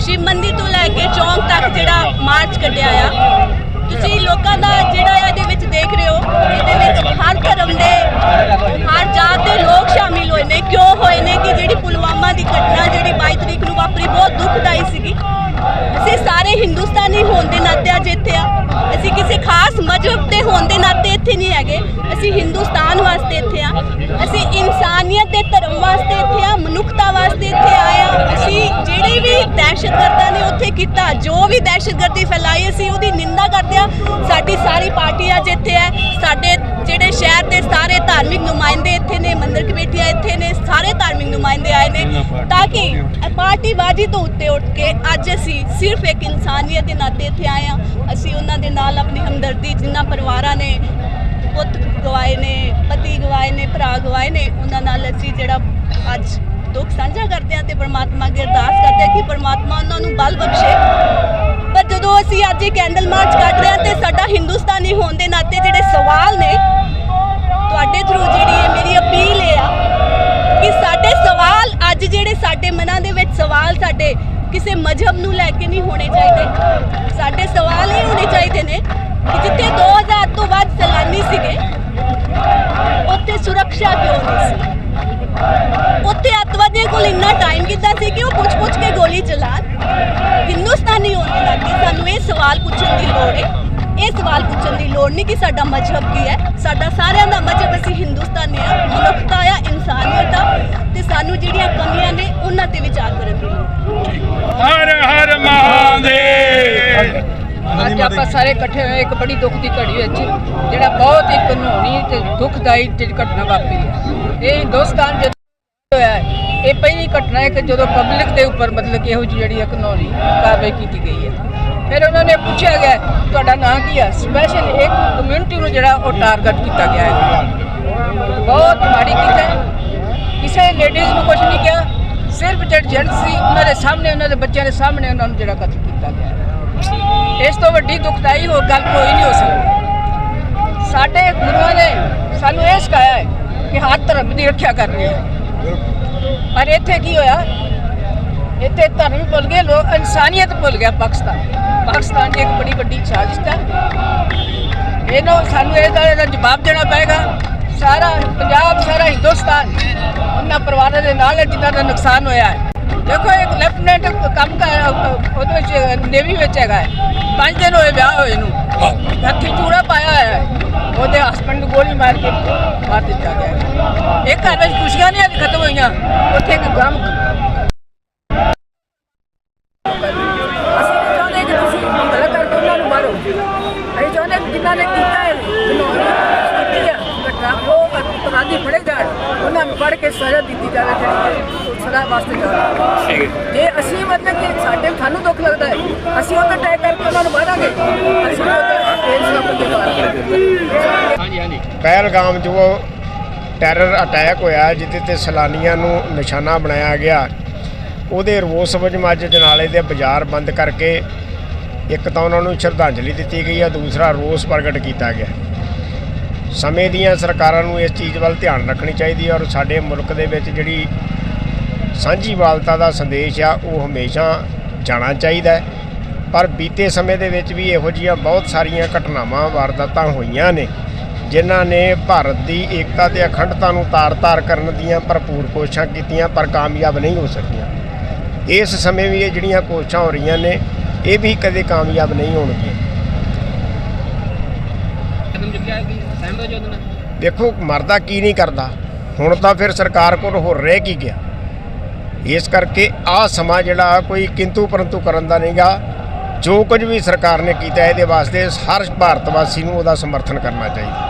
ਸ਼ਿਵ ਮੰਦਿਰ ਤੋਂ ਲੈ ਕੇ ਚੌਂਕ ਤੱਕ ਜਿਹੜਾ ਮਾਰਚ ਕੱਢਿਆ ਆ। ਤੁਸੀਂ ਲੋਕਾਂ ਦਾ ਜਿਹੜਾ ਇਹਦੇ ਵਿੱਚ ਦੇਖ ਰਹੇ ਹੋ ਇਹਦੇ ਵਿੱਚ ਹਰ ਧਰਮ ਦੇ ਹਰ ਜਾਤ ਦੇ ਲੋਕ ਸ਼ਾਮਿਲ ਹੋਏ ਨੇ ਕਿਉਂ ਹੋਏ ਨੇ ਕਿ ਜਿਹੜੀ ਪੁਲਵਾਮਾ ਦੀ ਘਟਨਾ ਜਿਹੜੀ 22 ਤਰੀਕ ਨੂੰ ਵਾਪਰੀ ਬਹੁਤ ਦੁਖਦਾਈ ਸੀਗੀ ਅਸੀਂ ਸਾਰੇ ਹਿੰਦੁਸਤਾਨੀ ਹੋਣ ਦੇ ਨਾਤੇ ਅੱਜ ਇੱਥੇ ਆ। ਅਸੀਂ ਕਿਸੇ ਖਾਸ ਮਜ਼ਹਬ ਦੇ ਹੋਣ ਦੇ ਨਾਤੇ ਇੱਥੇ ਨਹੀਂ ਹੈਗੇ। ਅਸੀਂ ਹਿੰਦੁਸਤਾਨ ਵਾਸਤੇ ਇੱਥੇ ਆ। ਅਸੀਂ ਇਨਸਾਨੀਅਤ ਦੇ ਧਰਮ ਵਾਸਤੇ ਇੱਥੇ ਆ, ਮਨੁੱਖਤਾ ਵਾਸਤੇ ਇੱਥੇ ਆਏ ਆ। ਅਸੀਂ ਜਿਹੜੇ ਵੀ ਦਹਿਸ਼ਤਗਰਦਾਂ ਨੇ ਉੱਥੇ ਕੀਤਾ, ਜੋ ਵੀ ਦਹਿਸ਼ਤਗਰਦੀ ਫੈਲਾਈ ਅਸੀਂ, ਉਹਦੀ ਨਿੰਦਾ ਕਰਦੇ ਆ। ਸਾਡੀ ਸਾਰੀ ਪਾਰਟੀ ਅੱਜ ਇੱਥੇ ਹੈ। ਸਾਡੇ ਜਿਹੜੇ ਸ਼ਹਿਰ ਦੇ ਸਾਰੇ ਧਾਰਮਿਕ ਨੁਮਾਇੰਦੇ ਇੱਥੇ ਨੇ, ਮੰਦਰ ਕਮੇਟੀਆਂ ਇੱਥੇ ਨੇ, ਸਾਰੇ ਧਾਰਮਿਕ ਨੁਮਾਇੰਦੇ ਆਏ ਤਾਂ ਕਿ ਪਾਰਟੀਬਾਜ਼ੀ ਤੋਂ ਉੱਤੇ ਉੱਠ ਕੇ ਅੱਜ ਅਸੀਂ ਸਿਰਫ ਇੱਕ ਇਨਸਾਨੀਅਤ ਦੇ ਨਾਤੇ ਇੱਥੇ ਆਏ ਆ ਅਸੀਂ ਉਹਨਾਂ ਦੇ ਨਾਲ ਆਪਣੀ ਹਮਦਰਦੀ ਜਿਨ੍ਹਾਂ ਪਰਿਵਾਰਾਂ ਨੇ ਪੁੱਤ ਗਵਾਏ ਨੇ ਪਤੀ ਗਵਾਏ ਨੇ ਭਰਾ ਗਵਾਏ ਨੇ ਉਹਨਾਂ ਨਾਲ ਅਸੀਂ ਜਿਹੜਾ ਅੱਜ ਦੁੱਖ ਸਾਂਝਾ ਕਰਦੇ ਆ ਤੇ ਪਰਮਾਤਮਾ ਅੱਗੇ ਅਰਦਾਸ ਕਰਦੇ ਆ ਕਿ ਪਰਮਾਤਮਾ ਉਹਨਾਂ ਨੂੰ ਬਲ ਬਖਸ਼ੇ ਪਰ ਜਦੋਂ ਅਸੀਂ ਅੱਜ ਇਹ ਕੈਂਡਲ ਮਾਰਚ ਕੱਢ ਰਹੇ ਹਾਂ ਤੇ ਸਾਡਾ ਹਿੰਦੁਸਤਾਨੀ ਹੋਣ ਦੇ ਨਾਤੇ ਜਿਹੜੇ ਸਵਾਲ ਨੇ ਤੁਹਾਡੇ ਥਰੂ ਜਿਹੜੀ ਇਹ ਮੇਰੀ ਅਪੀਲ ਇਹ ਆ ਕਿ ਸਾਡੇ ਸਵਾਲ ਅੱਜ ਜਿਹੜੇ ਸਾਡੇ ਮਨਾਂ ਦੇ ਵਿੱਚ ਸਵਾਲ ਸਾਡੇ ਕਿਸੇ ਮਜਹਬ ਨੂੰ ਲੈ ਕੇ ਨਹੀਂ ਹੋਣੇ ਚਾਹੀਦੇ। ਸਾਡੇ ਸਵਾਲ ਇਹ ਹੋਣੇ ਚਾਹੀਦੇ ਨੇ ਕਿ ਜਿੱਥੇ 2000 ਤੋਂ ਵੱਧ ਸੈਲਾਨੀ ਸੀਗੇ, ਉੱਥੇ ਸੁਰੱਖਿਆ ਕਿਉਂ ਨਹੀਂ ਸੀ? ਉੱਥੇ ਅੱਤਵਾਦੀਆਂ ਕੋਲ ਇੰਨਾ ਟਾਈਮ ਕਿੱਦਾਂ ਸੀ ਕਿ ਉਹ ਪੁੱਛ-ਪੁੱਛ ਕੇ ਗੋਲੀ ਚਲਾਣ ਹਿੰਦੁਸਤਾਨੀ ਹੋਣ ਦੇ ਸਾਨੂੰ ਇਹ ਸਵਾਲ ਪੁੱਛਣ ਦੀ ਲੋੜ ਹੈ। ਇਹ ਸਵਾਲ ਪੁੱਛਣ ਦੀ ਲੋੜ ਨਹੀਂ ਕਿ ਸਾਡਾ ਮਜ਼ਹਬ ਕੀ ਹੈ। ਸਾਡਾ ਸਾਰਿਆਂ ਦਾ ਮਜ਼ਹਬ ਅਸੀਂ ਹਿੰਦੁਸਤਾਨੀ ਆ ਮਨੁੱਖਤਾ ਆ, ਇਨਸਾਨੀਅਤ ਆ, ਤੇ ਸਾਨੂੰ ਜਿਹੜੀਆਂ ਕਮੀਆਂ ਨੇ ਉਹਨਾਂ ਤੇ ਵਿਚਾਰ ਕਰਨ ਦੀ ਲੋੜ ਹੈ ਹਰ ਹਰ ਮਹਾਦੇਵ ਅੱਜ ਆਪਾਂ ਸਾਰੇ ਇਕੱਠੇ ਹੋਏ ਇੱਕ ਬੜੀ ਦੁੱਖ ਦੀ ਘੜੀ ਵਿੱਚ, ਜਿਹੜਾ ਬਹੁਤ ਹੀ ਕਾਨੂੰਨੀ ਤੇ ਦੁਖਦਾਈ ਜਿਹੜੀ ਘਟਨਾ ਵਾਪਰੀ ਹੈ। ਇਹ ਹਿੰਦੁਸਤਾਨ ਜਦੋਂ ਹੋਇਆ ਇਹ ਪਹਿਲੀ ਘਟਨਾ ਹੈ ਕਿ ਜਦੋਂ ਪਬਲਿਕ ਦੇ ਉੱਪਰ ਮਤਲਬ ਕਿ ਇਹੋ ਜਿਹੀ ਜਿਹੜੀ ਹੈ ਕਾਨੂੰਨੀ ਕਾਰਵਾਈ ਕੀਤੀ ਗਈ ਹੈ। ਫਿਰ ਉਹਨਾਂ ਨੇ ਪੁੱਛਿਆ ਗਿਆ, ਤੁਹਾਡਾ ਨਾਂ ਕੀ ਹੈ? ਸਪੈਸ਼ਲ ਇੱਕ ਕਮਿਊਨਿਟੀ ਨੂੰ ਜਿਹੜਾ ਉਹ ਟਾਰਗੇਟ ਕੀਤਾ ਗਿਆ ਹੈ। ਬਹੁਤ ਮਾੜੀ ਕੀਤਾ ਹੈ। ਕਿਸੇ ਲੇਡੀਜ਼ ਨੂੰ ਕੁਝ ਨਹੀਂ ਕਿਹਾ। ਸਿਰਫ ਜਿਹੜੇ ਜੈਂਟਸ ਸੀ, ਉਹਨਾਂ ਦੇ ਸਾਹਮਣੇ, ਉਹਨਾਂ ਦੇ ਬੱਚਿਆਂ ਦੇ ਸਾਹਮਣੇ ਉਹਨਾਂ ਨੂੰ ਜਿਹੜਾ ਕਤਲ ਕੀਤਾ ਗਿਆ ਇਸ ਤੋਂ ਵੱਡੀ ਦੁਖਦਾਈ ਹੋਰ ਗੱਲ ਕੋਈ ਨਹੀਂ ਹੋ ਸਕਦੀ। ਸਾਡੇ ਗੁਰੂਆਂ ਨੇ ਸਾਨੂੰ ਇਹ ਸਿਖਾਇਆ ਹੈ ਕਿ ਹਰ ਧਰਮ ਦੀ ਰੱਖਿਆ ਕਰਨੀ ਹੈ। ਪਰ ਇੱਥੇ ਕੀ ਹੋਇਆ? ਇੱਥੇ ਧਰਮ ਭੁੱਲ ਗਏ ਲੋਕ ਇਨਸਾਨੀਅਤ ਭੁੱਲ ਗਿਆ ਪਾਕਿਸਤਾਨ। ਪਾਕਿਸਤਾਨ ਦੀ ਇੱਕ ਬੜੀ ਵੱਡੀ ਸਾਜ਼ਿਸ਼ ਹੈ। ਇਹਨੂੰ ਸਾਨੂੰ ਇਹਦਾ ਇਹਦਾ ਜਵਾਬ ਦੇਣਾ ਪਏਗਾ। ਸਾਰਾ ਪੰਜਾਬ, ਸਾਰਾ ਹਿੰਦੁਸਤਾਨ ਉਹਨਾਂ ਪਰਿਵਾਰਾਂ ਦੇ ਨਾਲ ਹੈ ਜਿਨ੍ਹਾਂ ਦਾ ਨੁਕਸਾਨ ਹੋਇਆ ਹੈ। ਦੇਖੋ ਇੱਕ ਲੈਫਟੀਨੈਂਟ ਕੰਮ ਕਰ ਉਹਦੇ ਵਿੱਚ ਨੇਵੀ ਵਿੱਚ ਹੈਗਾ ਹੈ। ਪੰਜ ਦਿਨ ਹੋਏ ਵਿਆਹ ਹੋਏ ਨੂੰ ਹੱਥੀ ਚੂੜਾ ਪਾਇਆ ਹੋਇਆ ਹੈ ਉਹਦੇ ਹਸਬੰਡ ਨੂੰ ਗੋਲੀ ਮਾਰ ਕੇ ਮਾਰ ਦਿੱਤਾ ਗਿਆ। ਇਹ ਘਰ ਵਿੱਚ ਖੁਸ਼ੀਆਂ ਨਹੀਂ ਅੱਜ ਖਤਮ ਹੋਈਆਂ ਉੱਥੇ ਇੱਕ ਗਮ ਅਸੀਂ ਨਹੀਂ ਚਾਹੁੰਦੇ ਕਿ ਤੁਸੀਂ ਹਮਲਾ ਕਰਕੇ ਉਹਨਾਂ ਨੂੰ ਮਾਰੋ ਅਸੀਂ ਚਾਹੁੰਦੇ ਕਿ ਜਿਨ੍ਹਾਂ ਨੇ ਕੀਤਾ ਹੈ ਕਾਨੂੰਨੀ ਕੀਤੀ ਹੈ ਘਟਨਾ ਉਹ ਅਪਰਾਧੀ ਫੜੇ ਜਾਣ ਉਹਨਾਂ ਨੂੰ ਫੜ ਕੇ ਸਜ਼ਾ ਦਿੱਤੀ ਜਾਵੇ ਜਿਹੜੀ ਕਿ ਸਦਾ ਵਾਸਤੇ ਜਾਵੇ ਜੇ। ਅਸੀਂ ਮਤਲਬ ਕਿ ਸਾਡੇ ਸਾਨੂੰ ਦੁੱਖ ਲੱਗਦਾ ਹੈ ਅਸੀਂ ਉਹ ਤਾਂ ਤੈਅ ਕਰਕੇ ਉਹਨਾਂ ਨੂੰ ਮਾਰਾਂਗੇ ਅਸੀਂ ਉਹ ਤਾਂ ਦੇਸ਼ ਦਾ ਬੰਦੇ ਮਾਰਾਂਗੇ ਪਹਿਲਗਾਮ ਜੋ ਟੈਰਰ ਅਟੈਕ ਹੋਇਆ ਜਿਹਦੇ ਤੇ ਸੈਲਾਨੀਆਂ ਨੂੰ ਨਿਸ਼ਾਨਾ ਬਣਾਇਆ ਗਿਆ। ਉਹਦੇ ਰੋਸ ਵਜੋਂ ਅੱਜ ਜਨਾਲੇ ਦੇ ਬਾਜ਼ਾਰ ਬੰਦ ਕਰਕੇ ਇੱਕ ਤਾਂ ਉਹਨਾਂ ਨੂੰ ਸ਼ਰਧਾਂਜਲੀ ਦਿੱਤੀ ਗਈ ਹੈ ਦੂਸਰਾ ਰੋਸ ਪ੍ਰਗਟ ਕੀਤਾ ਗਿਆ। ਸਮੇਂ ਦੀਆਂ ਸਰਕਾਰਾਂ ਨੂੰ ਇਸ ਚੀਜ਼ ਵੱਲ ਧਿਆਨ ਰੱਖਣੀ ਚਾਹੀਦੀ ਹੈ ਔਰ ਸਾਡੇ ਮੁਲਕ ਦੇ ਵਿੱਚ ਜਿਹੜੀ ਸਾਂਝੀਵਾਲਤਾ ਦਾ ਸੰਦੇਸ਼ ਆ ਉਹ ਹਮੇਸ਼ਾ ਜਾਣਾ ਚਾਹੀਦਾ ਹੈ। ਪਰ ਬੀਤੇ ਸਮੇਂ ਦੇ ਵਿੱਚ ਵੀ ਇਹੋ ਜਿਹੀਆਂ ਬਹੁਤ ਸਾਰੀਆਂ ਘਟਨਾਵਾਂ ਵਾਰਦਾਤਾਂ ਹੋਈਆਂ ਨੇ ਜਿਨ੍ਹਾਂ ਨੇ ਭਾਰਤ ਦੀ ਏਕਤਾ ਤੇ ਅਖੰਡਤਾ ਨੂੰ ਤਾਰ-ਤਾਰ ਕਰਨ ਦੀਆਂ ਭਰਪੂਰ ਕੋਸ਼ਿਸ਼ਾਂ ਕੀਤੀਆਂ ਪਰ ਕਾਮਯਾਬ ਨਹੀਂ ਹੋ ਸਕੀਆਂ। ਇਸ ਸਮੇਂ ਵੀ ਇਹ ਜਿਹੜੀਆਂ ਕੋਸ਼ਿਸ਼ਾਂ ਹੋ ਰਹੀਆਂ ਨੇ ਇਹ ਵੀ ਕਦੇ ਕਾਮਯਾਬ ਨਹੀਂ ਹੋਣਗੀਆਂ। ਦੇਖੋ ਮਰਦਾ ਕੀ ਨਹੀਂ ਕਰਦਾ। ਹੁਣ ਤਾਂ ਫਿਰ ਸਰਕਾਰ ਕੋਲ ਹੋਰ ਰਹਿ ਕੀ ਗਿਆ? ਇਸ ਕਰਕੇ ਆ ਸਮਾਂ ਜਿਹੜਾ ਕੋਈ ਕਿੰਤੂ ਪਰੰਤੂ ਕਰਨ ਦਾ ਨਹੀਂਗਾ। ਜੋ ਕੁਝ ਵੀ ਸਰਕਾਰ ਨੇ ਕੀਤਾ ਇਹਦੇ ਵਾਸਤੇ ਹਰ ਭਾਰਤ ਵਾਸੀ ਨੂੰ ਉਹਦਾ ਸਮਰਥਨ ਕਰਨਾ ਚਾਹੀਦਾ।